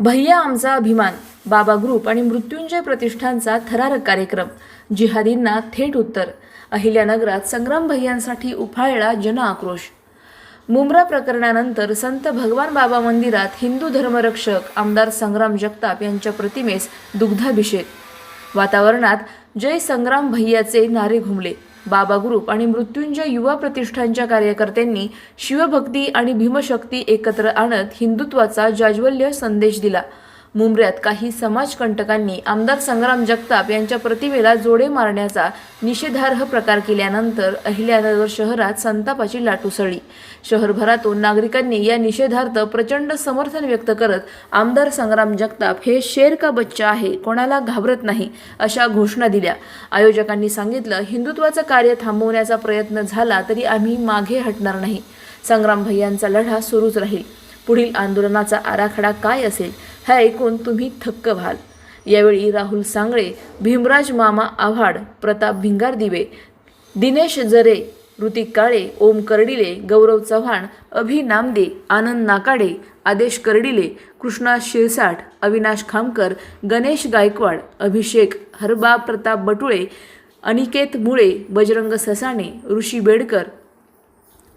भैया आमचा अभिमान बाबा ग्रुप आणि मृत्युंजय प्रतिष्ठानचा थरारक कार्यक्रम जिहादींना थेट उत्तर अहिल्यानगरात संग्राम भैयांसाठी उफाळला जनआक्रोश मुंब्रा प्रकरणानंतर संत भगवान बाबा मंदिरात हिंदू धर्मरक्षक आमदार संग्राम जगताप यांच्या प्रतिमेस दुग्धाभिषेक. वातावरणात जय संग्राम भैयाचे नारे घुमले. बाबा ग्रुप आणि मृत्युंजय युवा प्रतिष्ठानच्या कार्यकर्त्यांनी शिवभक्ती आणि भीमशक्ती एकत्र आणत हिंदुत्वाचा जाज्वल्य संदेश दिला. मुंबऱ्यात काही समाजकंटकांनी आमदार संग्राम जगताप यांच्या प्रतिमेला जोडे मारण्याचा निषेधार्ह प्रकार केल्यानंतर अहिल्यानगर शहरात संतापाची लाट उसळली. शहरभरातून नागरिकांनी या निषेधार्थ प्रचंड समर्थन व्यक्त करत आमदार संग्राम जगताप हे शेर का बच्चा आहे कोणाला घाबरत नाही अशा घोषणा दिल्या. आयोजकांनी सांगितलं हिंदुत्वाचं कार्य थांबवण्याचा प्रयत्न झाला तरी आम्ही मागे हटणार नाही. संग्राम भैयांचा लढा सुरूच राहील. पुढील आंदोलनाचा आराखडा काय असेल? हे ऐकून तुम्ही थक्क व्हाल. यावेळी राहुल सांगळे भीमराज मामा आव्हाड प्रताप भिंगार दिवे दिनेश जरे ऋतिक काळे ओम कर्डिले गौरव चव्हाण अभि नामदे आनंद नाकाडे आदेश कर्डिले कृष्णा शिरसाट अविनाश खामकर गणेश गायकवाड अभिषेक हरबा प्रताप बटुळे अनिकेत मुळे बजरंग ससाणे ऋषी बेडकर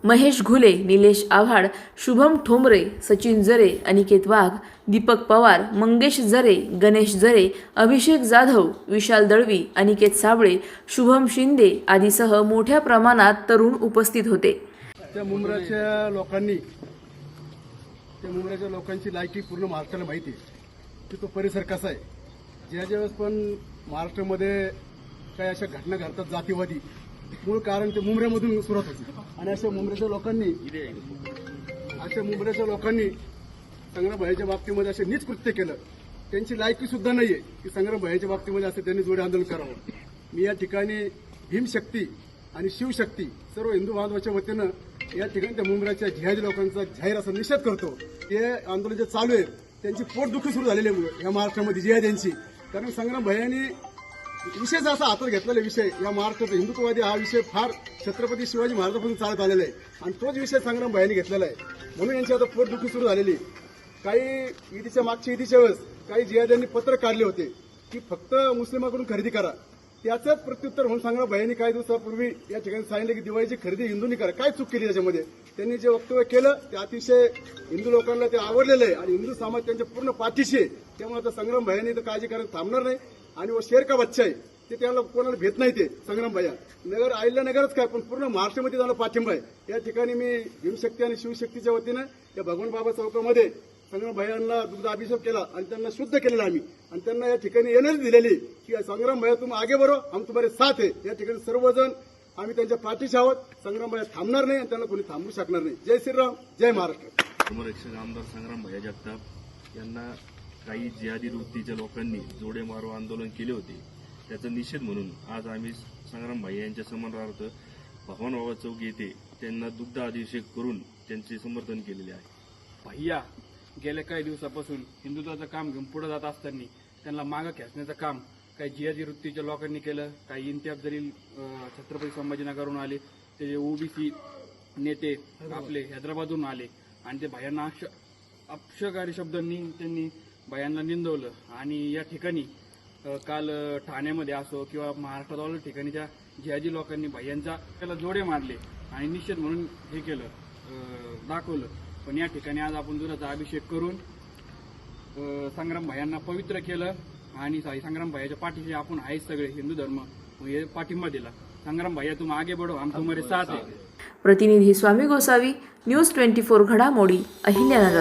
महेश घुले निलेश आव्हाड शुभम ठोंबरे सचिन जरे अनिकेत वाघ दीपक पवार मंगेश जरे गणेश जरे अभिषेक जाधव विशाल दळवी अनिकेत साबळे शुभम शिंदे आदीसह मोठ्या प्रमाणात तरुण उपस्थित होते. त्या मुंब्राच्या लोकांनी त्या मुंब्राच्या लोकांची लायकी पूर्ण महाराष्ट्राला माहिती आहे. की तो परिसर कसा आहे? ज्या ज्यावेळेस पण महाराष्ट्रामध्ये काही अशा घटना घडतात जातीवादी मूळ कारण ते मुंबऱ्यामधून सुरुवात होती. आणि अशा मुंबऱ्याच्या लोकांनी अशा मुंबऱ्याच्या लोकांनी संग्रह भयाच्या बाबतीमध्ये असे नीच कृत्य केलं. त्यांची लायकी सुद्धा नाहीये की संग्राम भयाच्या बाबतीमध्ये असं त्यांनी जोडे आंदोलन करावं. मी या ठिकाणी भीमशक्ती आणि शिवशक्ती सर्व हिंदू बांधवाच्या वतीनं या ठिकाणी त्या मुंबऱ्याच्या जिहादी लोकांचा जाहीर असा निषेध करतो. ते आंदोलन जे चालू आहे त्यांची पोटदुखी सुरू झालेली आहे या महाराष्ट्रामध्ये जिहाद्यांची. कारण संग्राम भयानी विशेष असा हातात घेतलेला विषय या महाराष्ट्राचा हिंदुत्ववादी हा विषय फार छत्रपती शिवाजी महाराजांपासून चालत आलेला आहे. आणि तोच विषय संग्राम भयानी घेतलेला आहे. म्हणून यांची आता पोटदुखी सुरू झालेली काही ईदीच्या मागच्या ईदीच्या वेळेस काही जिहाद्यांनी पत्र काढले होते की फक्त मुस्लिमाकडून खरेदी करा. त्याचंच प्रत्युत्तर म्हणून सांगणं भयानी काही दिवसापूर्वी या ठिकाणी सांगितलं की दिवाळीची खरेदी हिंदूंनी करा. काय चूक केली त्याच्यामध्ये? त्यांनी जे वक्तव्य केलं ते अतिशय हिंदू लोकांना ते आवडलेलं आहे. आणि हिंदू समाज त्यांच्या पूर्ण पाठीशी आहे. त्यामुळे आता संग्राम भयानी तर काळजी करायला थांबणार नाही. आणि व शेर का बच्चा आहे ते त्याला कोणाला भेट नाही ते संग्राम भैया. नगर आयल्या नगरच काय पण पूर्ण महाराष्ट्रामध्ये त्याला पाठिंबा आहे. या ठिकाणी मी भीमशक्ती आणि शिवशक्तीच्या वतीनं या भगवान बाबा चौकामध्ये संग्राम भैयांना दुग्ध अभिषेक केला आणि त्यांना शुद्ध केलेला आम्ही. आणि त्यांना या ठिकाणी एनर्जी दिलेली की संग्राम भैया तुम्ही आगे बरो हम तुम्हारे साथ आहे. या ठिकाणी सर्वजण आम्ही त्यांच्या पाठीशी आहोत. संग्राम भैया थांबणार नाही आणि त्यांना कोणी थांबू शकणार नाही. जय श्रीराम जय महाराष्ट्र. धर्मरक्षक आमदार संग्राम भैया जगताप यांना काही जिहादी वृत्तीच्या लोकांनी जोडे मारो आंदोलन केले होते. त्याचा निषेध म्हणून आज आम्ही संग्राम भाई यांच्या समन्वयार्थ भगवान बाबा चौक येथे त्यांना दुग्ध अधिषेक करून त्यांचे समर्थन केलेले आहे. भैया गेल्या काही दिवसापासून हिंदुत्वाचं काम घेऊन पुढे जात असताना त्यांना मागं खेचण्याचं काम काही जिहादी वृत्तीच्या लोकांनी केलं काही इंतियाब जरील छत्रपती संभाजीनगरहून आले ते ओबीसी नेते आपले हैदराबादहून आले आणि ते भायांना अक्ष अपशकारी शब्दांनी त्यांनी बायांना निंदवलं आणि या ठिकाणी काल ठाण्यामध्ये असो किंवा महाराष्ट्रात ऑल ठिकाणी त्या लोकांनी भैयांचा त्याला जोडे मारले आणि निषेध म्हणून हे केलं दाखवलं. पण या ठिकाणी आज आपण दुधाचा अभिषेक करून संग्राम भायांना पवित्र केलं आणि संग्राम भैयाच्या पाठीशी आपण आहेत सगळे हिंदू धर्म हे पाठिंबा दिला. संग्राम भैया तुम आगे बढो आम तुम्हारे साथ आहे. प्रतिनिधी Swami Gosavi news twenty four घडामोडी अहिल्यानगर.